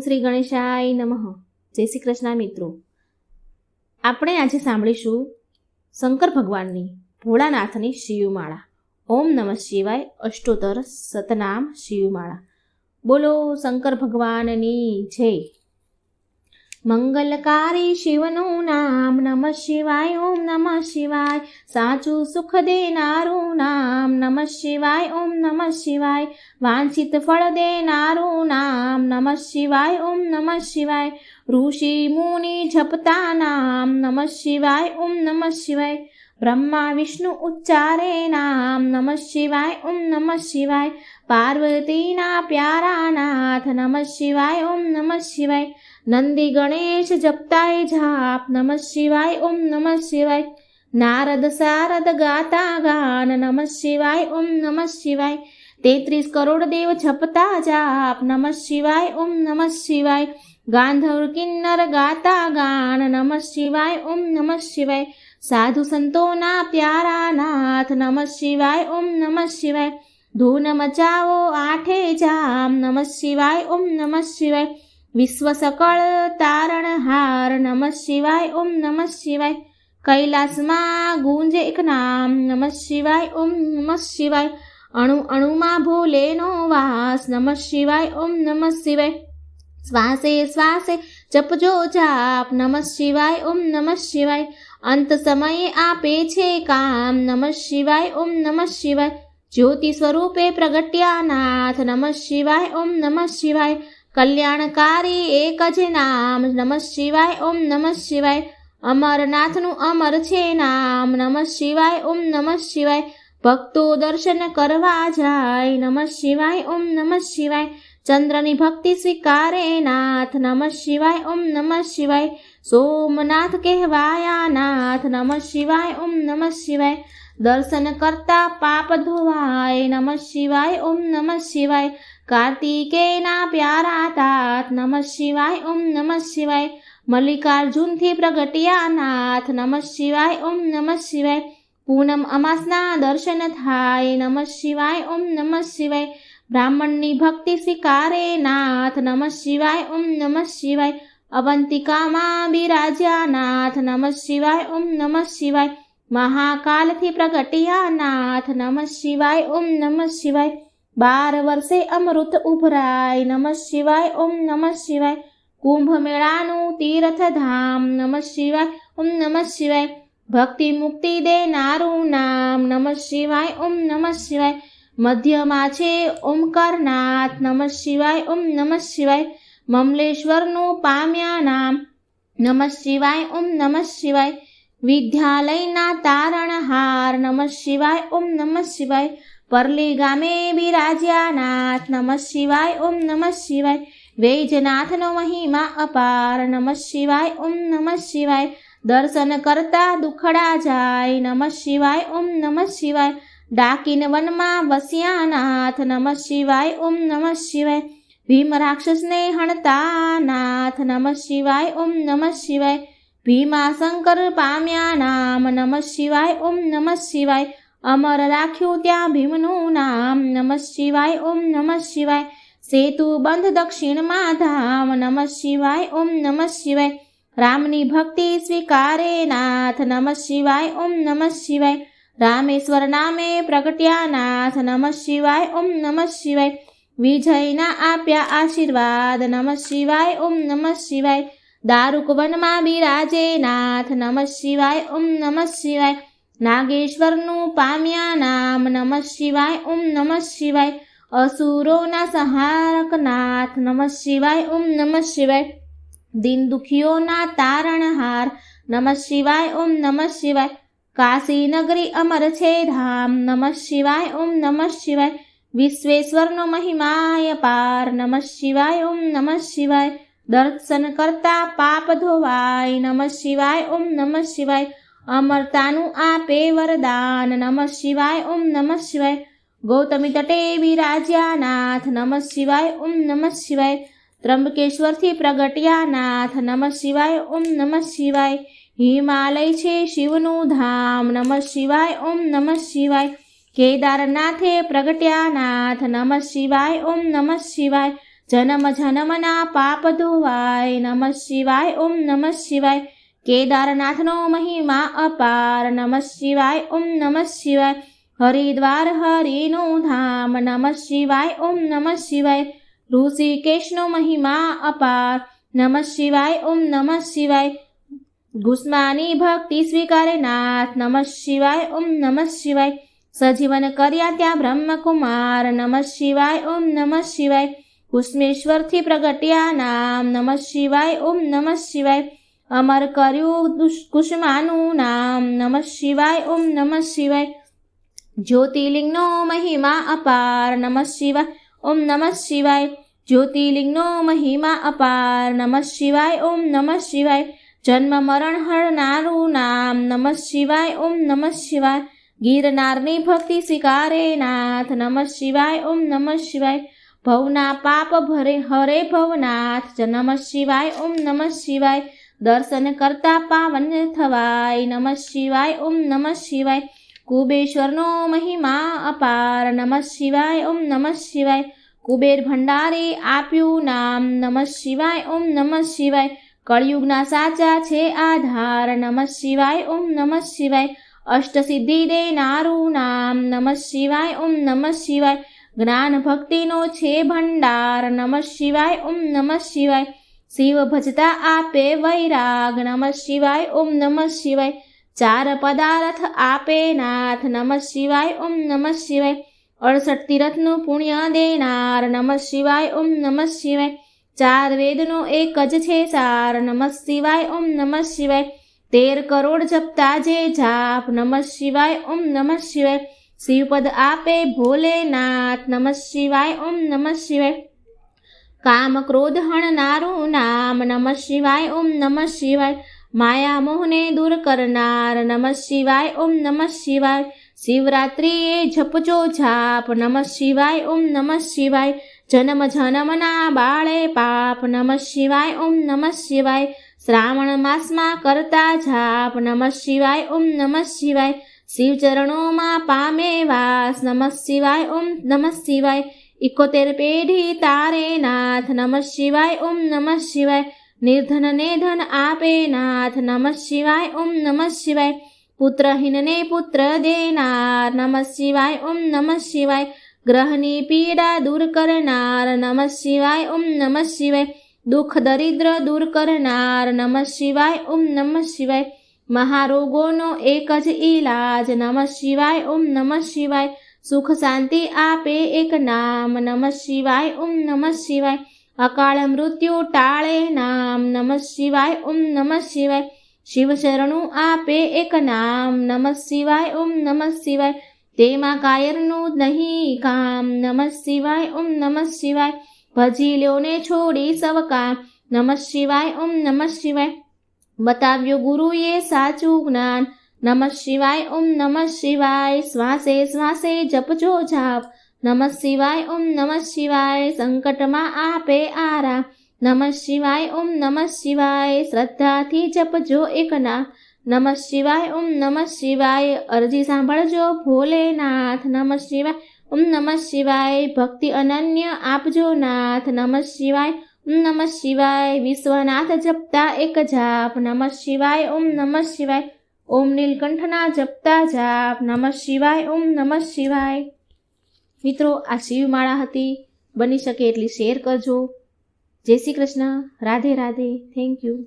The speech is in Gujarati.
શ્રી ગણેશાય નમઃ. જય શ્રી કૃષ્ણ મિત્રો. આપણે આજે સાંભળીશું શંકર ભગવાનની ભોળાનાથની શિવમાળા. ઓમ નમઃ શિવાય અષ્ટોત્તર સતનામ શિવમાળા. બોલો શંકર ભગવાનની જય. મંગલકારી શિવનું નામ નમઃ શિવાય, ઓમ નમઃ શિવાય. સાચું સુખ દેનારું નામ નમઃ શિવાય, ઓમ નમઃ શિવાય. વાંછિત ફળ દેનારું નામ નમઃ શિવાય, ઓમ નમઃ શિવાય. ઋષિ મુનિ જપતા નામ નમઃ શિવાય, ઓમ નમઃ શિવાય. બ્રહ્મા વિષ્ણુ ઉચ્ચારે નામ નમઃ શિવાય, ઓમ નમઃ શિવાય. પાર્વતીના પ્યારા નાથ નમઃ શિવાય, ઓમ નમઃ શિવાય. નંદી ગણેશ જપતાય જાપ નમ શિવાય ઓમ નમ શિવાય નારદ સારદ ગાતા ગાન નમ શિવાય ઓમ નમ શિવાય તેત્રીસ કરોડ દેવ છપતા જાપ નમ શિવાય ઓમ નમ શિવાય ગાંધર કિન્નર ગાતા ગાન નમ શિવાય ઓમ નમ શિવાય સાધુ સંતોના પ્યારા નાથ નમ શિવાય ઓમ નમ શિવાય ધૂન મચાવો આઠે જામ નમ શિવાય ઓમ નમ શિવાય વિશ્વ સકળ તારણહાર નમ શિવાય, ઓમ નમ શિવાય. કૈલાસમાં ગુંજે એક નામ, નમ શિવાય, ઓમ નમ શિવાય. અણુ અણુમાં ભૂલેનો વાસ, નમ શિવાય, ઓમ નમ શિવાય. શ્વાસે શ્વાસે જપજો જાપ, નમ શિવાય, ઓમ નમ શિવાય. અંત સમયે આપે છે કામ, નમ શિવાય, ઓમ નમ શિવાય. જ્યોતિ સ્વરૂપે પ્રગટ્યા નાથ નમઃ શિવાય, ઓમ નમ શિવાય. કલ્યાણકારી એક જ નામ. નમઃ શિવાય, ઓમ નમઃ શિવાય. અમરનાથનું અમર છે નામ. નમઃ શિવાય, ઓમ નમઃ શિવાય. ભક્તો દર્શન કરવા જાય. નમઃ શિવાય, ઓમ નમઃ શિવાય. ચંદ્રની ભક્તિ સ્વીકારે નાથ. નમઃ શિવાય, ઓમ નમઃ શિવાય. સોમનાથ કહેવાયા નાથ. નમઃ શિવાય, ઓમ નમઃ શિવાય. દર્શન કરતા પાપ ધોવાય. નમઃ શિવાય, ઓમ નમઃ શિવાય. કાર્તિકેયના પ્યારા તાત નમઃ શિવાય, ઓમ નમઃ શિવાય. મલ્લિકાર્જુનથી પ્રગટ્યા નાથ નમઃ શિવાય, ઓમ નમઃ શિવાય. પૂનમ અમાસના દર્શન થાય, નમઃ શિવાય, ઓમ નમઃ શિવાય. બ્રાહ્મણની ભક્તિ સ્વીકારે નાથ, નમઃ શિવાય, ઓમ નમઃ શિવાય. અવંતિકામાં બિરાજ્યા નાથ નમઃ શિવાય, ઓમ નમઃ શિવાય. મહાકાલથી પ્રગટ્યા નાથ નમઃ શિવાય, ઓમ નમઃ શિવાય. બાર વર્ષે અમૃત ઉભરાય. નમઃ શિવાય, ઓમ નમઃ શિવાય. કુંભ મેળાનું તીર્થધામ. નમઃ શિવાય, ઓમ નમઃ શિવાય. ભક્તિ મુક્તિ દેનારું નામ. નમઃ શિવાય, ઓમ નમઃ શિવાય. મધ્યમાં છે ઓમકારનાથ. નમઃ શિવાય, ઓમ નમઃ શિવાય. મમલેશ્વરનું પામ્યા નામ. નમઃ શિવાય, ઓમ નમઃ શિવાય. વિદ્યાલયના તારણહાર. નમઃ શિવાય, ઓમ નમઃ શિવાય. પરલી ગામે બિરાજ્યા નાથ નમઃ શિવાય, ઓમ નમઃ શિવાય. વૈજનાથનો મહિમા અપાર, નમઃ શિવાય, ઓમ નમઃ શિવાય. દર્શન કરતા દુખડા જાય, નમઃ શિવાય, ઓમ નમઃ શિવાય. ડાકીન વનમાં વસ્યા નાથ નમઃ શિવાય, ઓમ નમઃ શિવાય. ભીમ રાક્ષસને હણતા નાથ, નમઃ શિવાય, ઓમ નમઃ શિવાય. ભીમા શંકર પામ્યા નામ, નમઃ શિવાય, ઓમ નમઃ શિવાય. અમર રાખ્યું ત્યાં ભીમનું નામ. નમઃ શિવાય, ઓમ નમઃ શિવાય. સેતુ બંધ દક્ષિણમાં ધામ. નમઃ શિવાય, ઓમ નમઃ શિવાય. રામની ભક્તિ સ્વીકારે નાથ. નમઃ શિવાય, ઓમ નમઃ શિવાય. રામેશ્વર નામે પ્રગટ્યા નાથ. નમઃ શિવાય, ઓમ નમઃ શિવાય. વિજયના આપ્યા આશીર્વાદ. નમઃ શિવાય, ઓમ નમઃ શિવાય. દારૂક વનમાં બિરાજે નાથ. નમઃ શિવાય, ઓમ નમઃ શિવાય. નાગેશ્વરનું પામ્યા નામ નમઃ શિવાય ઓમ નમઃ શિવાય અસુરોના સહારક નાથ નમઃ શિવાય ઓમ નમઃ શિવાય દિન દુખીઓના તારણહાર નમઃ શિવાય ઓમ નમઃ શિવાય કાશી નગરી અમર છે ધામ નમઃ શિવાય ઓમ નમઃ શિવાય વિશ્વેશ્વરનો મહિમાય પાર નમઃ શિવાય ઓમ નમઃ શિવાય દર્શન કરતા પાપ ધોવાય નમઃ શિવાય ઓમ નમઃ શિવાય અમરતાનું આપે વરદાન. નમઃ શિવાય, ઓમ નમઃ શિવાય. ગૌતમી તટે બિરાજ્યા નાથ નમઃ શિવાય, ઓમ નમઃ શિવાય. ત્રંબકેશ્વરથી પ્રગટ્યા નાથ નમઃ શિવાય, ઓમ નમઃ શિવાય. હિમાલય છે શિવનું ધામ. નમઃ શિવાય, ઓમ નમઃ શિવાય. કેદારનાથે પ્રગટ્યા નાથ નમઃ શિવાય, ઓમ નમઃ શિવાય. જન્મ જન્મના પાપ ધોવાય. નમઃ શિવાય, ઓમ નમઃ શિવાય. કેદારનાથનો મહિમા અપાર નમઃ શિવાય ઓમ નમઃ શિવાય હરિદ્વાર હરિનું ધામ નમઃ શિવાય ઓમ નમઃ શિવાય ઋષિકેશનો મહિમા અપાર નમઃ શિવાય ઓમ નમઃ શિવાય ગુસ્માની ભક્તિ સ્વીકારે નાથ નમઃ શિવાય ઓમ નમઃ શિવાય સજીવન કર્યા ત્યાં બ્રહ્મકુમાર નમઃ શિવાય ઓમ નમઃ શિવાય કુષ્મેશ્વરથી પ્રગટ્યા નામ નમઃ શિવાય ઓમ નમઃ શિવાય અમર કર્યું કુષ્માનું નામ નમઃ શિવાય ઓમ નમઃ શિવાય જ્યોતિર્લિંગનો મહિમા અપાર નમઃ શિવાય ઓમ નમઃ શિવાય જ્યોતિર્લિંગનો મહિમા અપાર નમઃ શિવાય ઓમ નમઃ શિવાય જન્મ મરણ હરનારું નામ નમઃ શિવાય ઓમ નમઃ શિવાય ગિરનારની ભક્તિ સ્વીકારે નાથ નમઃ શિવાય ઓમ નમઃ શિવાય ભવના પાપ ભરે હરે ભવનાથ નમઃ શિવાય ઓમ નમઃ શિવાય દર્શન કરતા પાવન થવાય. નમઃ શિવાય, ઓમ નમઃ શિવાય. કુબેશ્વરનો મહિમા અપાર. નમઃ શિવાય, ઓમ નમઃ શિવાય. કુબેર ભંડારે આપ્યું નામ. નમઃ શિવાય, ઓમ નમઃ શિવાય. કળિયુગના સાચા છે આધાર. નમઃ શિવાય, ઓમ નમઃ શિવાય. અષ્ટસિદ્ધિ દેનારું નામ. નમઃ શિવાય, ઓમ નમઃ શિવાય. જ્ઞાન ભક્તિનો છે ભંડાર. નમઃ શિવાય, ઓમ નમઃ શિવાય. શિવ ભજતા આપે વૈરાગ, નમઃ શિવાય, ઓમ નમઃ શિવાય. ચાર પદાર્થ આપે નાથ, નમઃ શિવાય, ઓમ નમઃ શિવાય. અડસઠ તીરથનું પુણ્ય દેનાર, નમઃ શિવાય, ઓમ નમઃ શિવાય. ચાર વેદનો એક જ છે સાર, નમઃ શિવાય, ઓમ નમઃ શિવાય. તેર કરોડ જપતા જે જાપ, નમઃ શિવાય, ઓમ નમઃ શિવાય. શિવપદ આપે ભોલેનાથ, નમઃ શિવાય, ઓમ નમઃ શિવાય. કામ ક્રોધ હણનારું નામ નમઃ શિવાય, ઓમ નમઃ શિવાય. માયા મોહને દૂર કરનાર નમઃ શિવાય, ઓમ નમઃ શિવાય. શિવરાત્રિએ જપજો જાપ, નમઃ શિવાય, ઓમ નમઃ શિવાય. જન્મ જન્મના બાળે પાપ, નમઃ શિવાય, ઓમ નમઃ શિવાય. શ્રાવણ માસમાં કરતા જાપ, નમઃ શિવાય, ઓમ નમઃ શિવાય. શિવ ચરણોમાં પામે વાસ, નમઃ શિવાય, ઓમ નમઃ શિવાય. ઇકોતેર પેઢી તારે નાથ નમઃ શિવાય ઓમ નમઃ શિવાય નિર્ધનને ધન આપે નાથ નમઃ શિવાય ઓમ નમઃ શિવાય પુત્રહીનને પુત્ર દેનાર નમઃ શિવાય ઓમ નમઃ શિવાય ગ્રહની પીડા દૂર કરનાર નમઃ શિવાય ઓમ નમઃ શિવાય દુઃખ દરિદ્ર દૂર કરનાર નમઃ શિવાય ઓમ નમઃ શિવાય મહારોગોનો એક જ ઈલાજ નમઃ શિવાય ઓમ નમઃ શિવાય સુખ શાંતિ આપે એક નામ નમઃ શિવાય ઓમ નમઃ શિવાય અકાળ મૃત્યુ ટાળે નામ નમઃ શિવાય ઓમ નમઃ શિવાય શિવ શરણું આપે એક નામ નમઃ શિવાય ઓમ નમઃ શિવાય તેમાં કાયરનું નહીં કામ નમઃ શિવાય ઓમ નમઃ શિવાય ભજી લ્યો ને છોડી સવ કામ નમઃ શિવાય ઓમ નમઃ શિવાય બતાવ્યું ગુરુએ સાચું જ્ઞાન નમઃ શિવાય ઓમ નમઃ શિવાય શ્વાસે શ્વાસે જપજો જાપ નમઃ શિવાય ઓમ નમઃ શિવાય સંકટમાં આપે આરા નમઃ શિવાય ઓમ નમઃ શિવાય શ્રદ્ધાથી જપજો એકના નમઃ શિવાય ઓમ નમઃ શિવાય અરજી સાંભળજો ભોલેનાથ નમઃ શિવાય ઓમ નમઃ શિવાય ભક્તિ અનન્ય આપજો નાથ નમઃ શિવાય ઓમ નમઃ શિવાય વિશ્વનાથ જપતા એક જાપ નમઃ શિવાય ઓમ નમઃ શિવાય ઓમ નીલકંઠના જપતા જાપ. નમઃ શિવાય, ઓમ નમઃ શિવાય. મિત્રો, આ શિવમાળા હતી. બની શકે એટલી શેર કરજો. જય શ્રી કૃષ્ણ. રાધે રાધે. Thank you